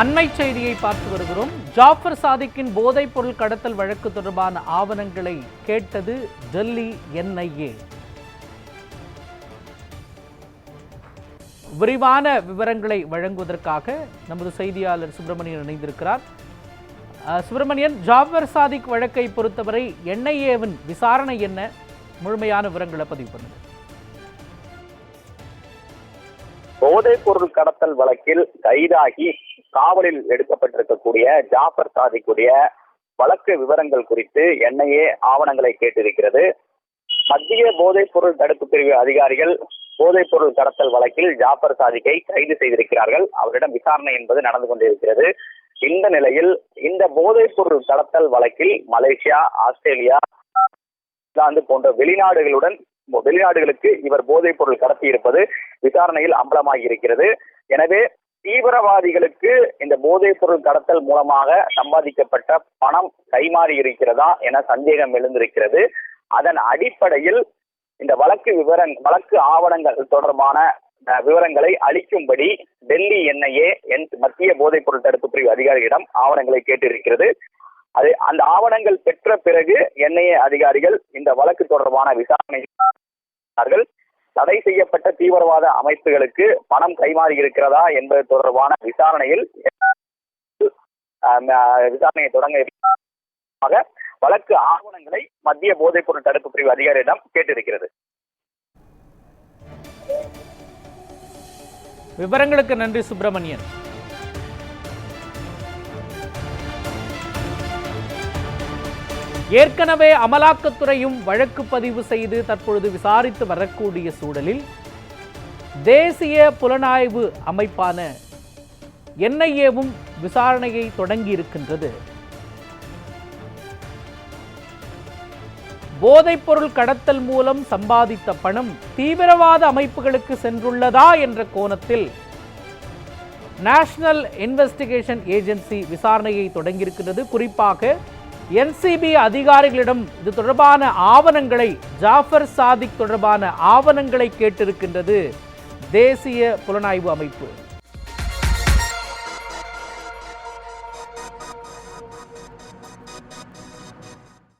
அண்மை செய்தியை பார்த்து வருகிறோம். ஜாஃபர் சாதிக்கின் போதைப் பொருள் கடத்தல் வழக்கு தொடர்பான ஆவணங்களை கேட்டது டெல்லி என்ஐஏ. விரிவான விவரங்களை வழங்குவதற்காக நமது செய்தியாளர் சுப்பிரமணியன் இணைந்திருக்கிறார். சுப்பிரமணியன் ஜாஃபர் சாதிக் வழக்கை பொறுத்தவரை என்ஐஏவின் விசாரணை என்ன? முழுமையான விவரங்களை பதிவு பண்ணுங்கள் போதைப் பொருள் கடத்தல் வழக்கில் கைதாகி காவலில் எடுக்கப்பட்டிருக்கக்கூடிய ஜாஃபர் சாதிக்குடைய வழக்கு விவரங்கள் குறித்து என்ஐஏ ஆவணங்களை கேட்டிருக்கிறது. மத்திய போதைப் பொருள் தடுப்பு பிரிவு அதிகாரிகள் போதைப் பொருள் கடத்தல் வழக்கில் ஜாஃபர் சாதிக்கை கைது செய்திருக்கிறார்கள். அவரிடம் விசாரணை என்பது நடந்து கொண்டிருக்கிறது. இந்த நிலையில் இந்த போதைப் பொருள் கடத்தல் வழக்கில் மலேசியா ஆஸ்திரேலியா இங்கிலாந்து போன்ற வெளிநாடுகளுடன் வெளிநாடுகளுக்கு இவர் போதைப் பொருள் கடத்தி இருப்பது விசாரணையில் அம்பலமாகி இருக்கிறது எனவே தீவிரவாதிகளுக்கு இந்த போதைப் பொருள் கடத்தல் மூலமாக சம்பாதிக்கப்பட்ட பணம் கைமாறி இருக்கிறதா என சந்தேகம் எழுந்திருக்கிறது. அதன் அடிப்படையில் இந்த வழக்கு விவரங் வழக்கு ஆவணங்கள் தொடர்பான விவரங்களை அளிக்கும்படி டெல்லி என்ஐஏ என் மத்திய போதைப் பொருள் தடுப்பு பிரிவு அதிகாரியிடம் ஆவணங்களை கேட்டிருக்கிறது. அது அந்த ஆவணங்கள் பெற்ற பிறகு என்ஐஏ அதிகாரிகள் இந்த வழக்கு தொடர்பான விசாரணை செய்கிறார்கள். தடை செய்யப்பட்ட தீவிரவாத அமைப்புகளுக்கு பணம் கைமாறி இருக்கிறதா என்பது தொடர்பான விசாரணையில் விசாரணையை தொடங்க வழக்கு ஆவணங்களை மத்திய போதைப்பொருள் தடுப்பு பிரிவு அதிகாரியிடம் கேட்டிருக்கிறது விவரங்களுக்கு நன்றி சுப்பிரமணியன் ஏற்கனவே அமலாக்கத்துறையும் வழக்கு பதிவு செய்து தற்பொழுது விசாரித்து வரக்கூடிய சூழலில் தேசிய புலனாய்வு அமைப்பான என்ஐஏவும் விசாரணையை தொடங்கி இருக்கின்றது போதைப்பொருள் கடத்தல் மூலம் சம்பாதித்த பணம் தீவிரவாத அமைப்புகளுக்கு சென்றுள்ளதா என்ற கோணத்தில் நேஷனல் இன்வெஸ்டிகேஷன் ஏஜென்சி விசாரணையை தொடங்கியிருக்கிறது குறிப்பாக என்சிபி அதிகாரிகளிடம் இது தொடர்பான ஆவணங்களை ஜாஃபர் சாதிக் தொடர்பான ஆவணங்களை கேட்டிருக்கின்றது தேசிய புலனாய்வு அமைப்பு.